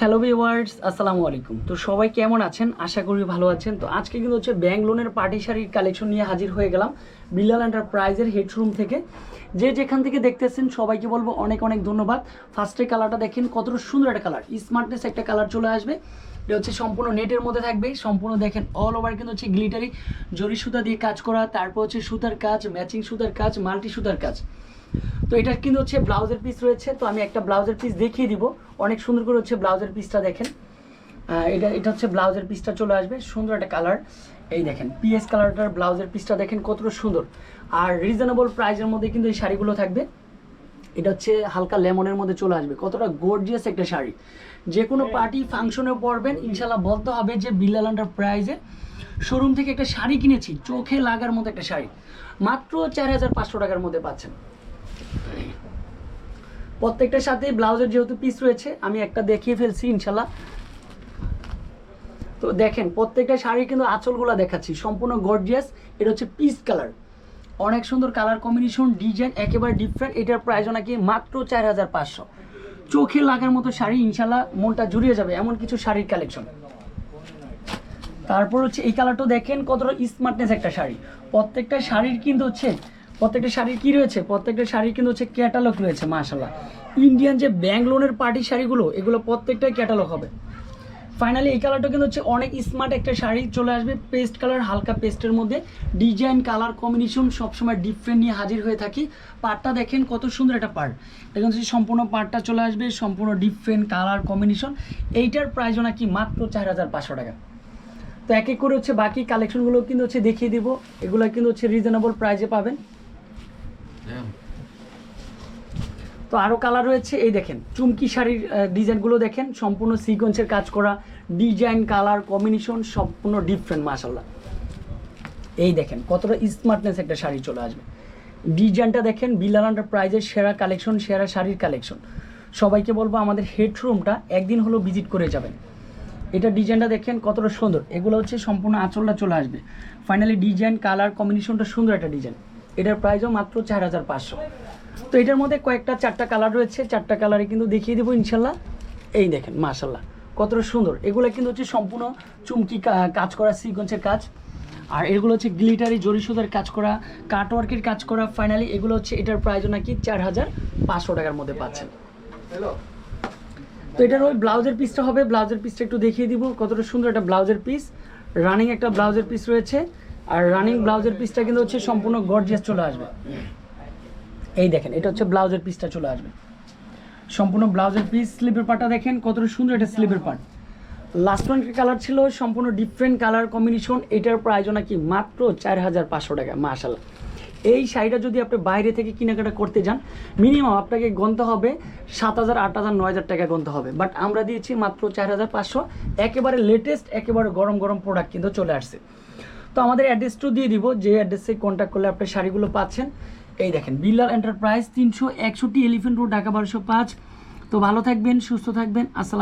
Hello viewers আসসালামু আলাইকুম। তো সবাই কেমন আছেন? আশা করি ভালো আছেন। তো আজকে কিন্তু হচ্ছে ব্যাংক লোনের পার্টি শাড়ির কালেকশন নিয়ে হাজির হয়ে গেলাম বিল্লাল এন্টারপ্রাইজের হেডরুম থেকে। যে যেখান থেকে দেখতেছেন, সবাইকে বলব অনেক অনেক ধন্যবাদ। ফার্স্টে কালারটা দেখেন, কতটা সুন্দর একটা কালার স্মার্টনেস একটা কালার চলে আসবে। এটা হচ্ছে সম্পূর্ণ নেটের মধ্যে থাকবে। সম্পূর্ণ দেখেন অল ওভার কিন্তু হচ্ছে গ্লিটারি জরি সুতা দিয়ে কাজ করা, তারপর হচ্ছে সুতার কাজ ম্যাচিং সুতার কাজ মাল্টি সুতার কাজ। তো এটা কিন্তু হচ্ছে ব্লাউজের পিস রয়েছে, তো আমি একটা ব্লাউজের পিস দেখিয়ে দিব। অনেক সুন্দর করে হচ্ছে ব্লাউজের পিসটা দেখেন। এটা এটা হচ্ছে ব্লাউজের পিসটা চলে আসবে, সুন্দর একটা কালার এই দেখেন পিএস কালারটার ব্লাউজের পিসটা দেখেন, কতটা সুন্দর। আর রিজনেবল প্রাইসের মধ্যে কিন্তু এই শাড়িগুলো থাকবে। এটা হচ্ছে হালকা লেমনের মধ্যে চলে আসবে, কতটা গর্জিয়াস একটা শাড়ি। যে কোনো পার্টি ফাংশনে পরবেন ইনশাল্লাহ বলতে হবে যে বিল্লাল আন্ডার প্রাইজে শোরুম থেকে একটা শাড়ি কিনেছি, চোখে লাগার মতো একটা শাড়ি। মাত্র চার হাজার পাঁচশো টাকার মধ্যে পাচ্ছেন। প্রত্যেকটার সাথে ব্লাউজের যেহেতু পিস রয়েছে, আমি একটা দেখিয়ে ফেলছি, ইনশাল্লাহ। তো দেখেন, প্রত্যেকটা শাড়ি কিন্তু আঁচলগুলো দেখাচ্ছি, সম্পূর্ণ গর্জিয়াস এটা হচ্ছে পিস কালার অনেক সুন্দর কালার কম্বিনেশন ডিজাইন একেবারে ডিফারেন্ট এটার প্রাইস নাকি মাত্র চার হাজার পাঁচশো। চোখে লাগার মতো শাড়ি, ইনশাল্লাহ মনটা জুড়িয়ে যাবে, এমন কিছু শাড়ির কালেকশন তারপর হচ্ছে এই কালারটা দেখেন কতটা স্মার্টনেস একটা শাড়ি। প্রত্যেকটা শাড়ির কিন্তু হচ্ছে প্রত্যেকটা শাড়ির কি রয়েছে? প্রত্যেকটা শাড়ির কিন্তু হচ্ছে ক্যাটালগ রয়েছে মাশাল্লাহ ইন্ডিয়ান যে ব্যাংক লোনের পার্টি শাড়িগুলো, এগুলো প্রত্যেকটাই ক্যাটালগ হবে। ফাইনালি এই কালারটা কিন্তু হচ্ছে অনেক স্মার্ট একটা শাড়ি চলে আসবে পেস্ট কালার হালকা পেস্টের মধ্যে। ডিজাইন কালার কম্বিনেশন সবসময় ডিফারেন্ট নিয়ে হাজির হয়ে থাকি। পার্টটা দেখেন কত সুন্দর একটা পার্ট এটা কিন্তু সম্পূর্ণ পার্টটা চলে আসবে, সম্পূর্ণ ডিফারেন্ট কালার কম্বিনেশন এইটার প্রাইস নাকি মাত্র চার হাজার পাঁচশো টাকা। তো এক এক করে হচ্ছে বাকি কালেকশনগুলো কিন্তু হচ্ছে দেখিয়ে দিব। এগুলো কিন্তু হচ্ছে রিজনেবল প্রাইসে পাবেন। তো আরও কালার রয়েছে, এই দেখেন, চুমকি শাড়ির ডিজাইনগুলো দেখেন, সম্পূর্ণ সিকোয়েন্সের কাজ করা ডিজাইন কালার কম্বিনেশন সম্পূর্ণ ডিফারেন্ট মাসাল্লাহ এই দেখেন, কতটা স্মার্টনেস একটা শাড়ি চলে আসবে। ডিজাইনটা দেখেন বিল্লাল প্রাইজের সেরা কালেকশন সেরা শাড়ির কালেকশন সবাইকে বলব, আমাদের হেডরুমটা একদিন হলো ভিজিট করে যাবেন। এটা ডিজাইনটা দেখেন, কতটা সুন্দর। এগুলো হচ্ছে সম্পূর্ণ আঁচলটা চলে আসবে। ফাইনালি ডিজাইন কালার কম্বিনেশনটা সুন্দর একটা ডিজাইন এটার প্রাইসও মাত্র চার হাজার পাঁচশো। তো এটার মধ্যে কয়েকটা চারটা কালার রয়েছে চারটা কালারে কিন্তু দেখিয়ে দেবো ইনশাল্লাহ। এই দেখেন মাশাল্লাহ কতটা সুন্দর। এগুলো কিন্তু হচ্ছে সম্পূর্ণ চুমকি কাজ করা সিকোয়েন্সের কাজ। আর এগুলো হচ্ছে গ্লিটারি জরি সুতার কাজ করা কাটওয়ার্কের কাজ করা। ফাইনালি এগুলো হচ্ছে এটার প্রাইসও নাকি চার হাজার পাঁচশো টাকার মধ্যে পাচ্ছেন। তো এটার ওই ব্লাউজের পিসটা হবে ব্লাউজের পিসটা একটু দেখিয়ে দিব। কতটা সুন্দর একটা ব্লাউজের পিস রানিং একটা ব্লাউজের পিস রয়েছে। আর রানিং ব্লাউজের পিসটা কিন্তু হচ্ছে সম্পূর্ণ গর্জিয়াস চলে আসবে। এই দেখেন, এটা হচ্ছে ব্লাউজের পিসটা চলে আসবে। সম্পূর্ণ ব্লাউজের পিস স্লিপের পার্টটা দেখেন, কতটা সুন্দর এটা স্লিপের পার্ট লাস্ট ওয়ান কালার ছিল সম্পূর্ণ ডিফারেন্ট কালার কম্বিনেশন এটার প্রাইস নাকি মাত্র চার হাজার পাঁচশো টাকা মাশাল্লাহ এই শাড়িটা যদি আপনি বাইরে থেকে কেনাকাটা করতে যান মিনিমাম আপনাকে গনতে হবে সাত হাজার, আট হাজার, নয় হাজার টাকা গনতে হবে। বাট আমরা দিয়েছি মাত্র চার হাজার পাঁচশো, একেবারে লেটেস্ট একেবারে গরম গরম প্রোডাক্ট কিন্তু চলে আসছে। তো আমাদের অ্যাড্রেসটাও দিয়ে দিব, যে অ্যাড্রেসে কন্ট্যাক্ট করলে আপনি শাড়িগুলো পাচ্ছেন। এই দেখেন বিল্লাল এন্টারপ্রাইজ তিনশো একষট্টি এলিফেন্ট রোড ঢাকা বারোশো পাঁচ। তো ভালো থাকবেন, সুস্থ থাকবেন, আসসালাম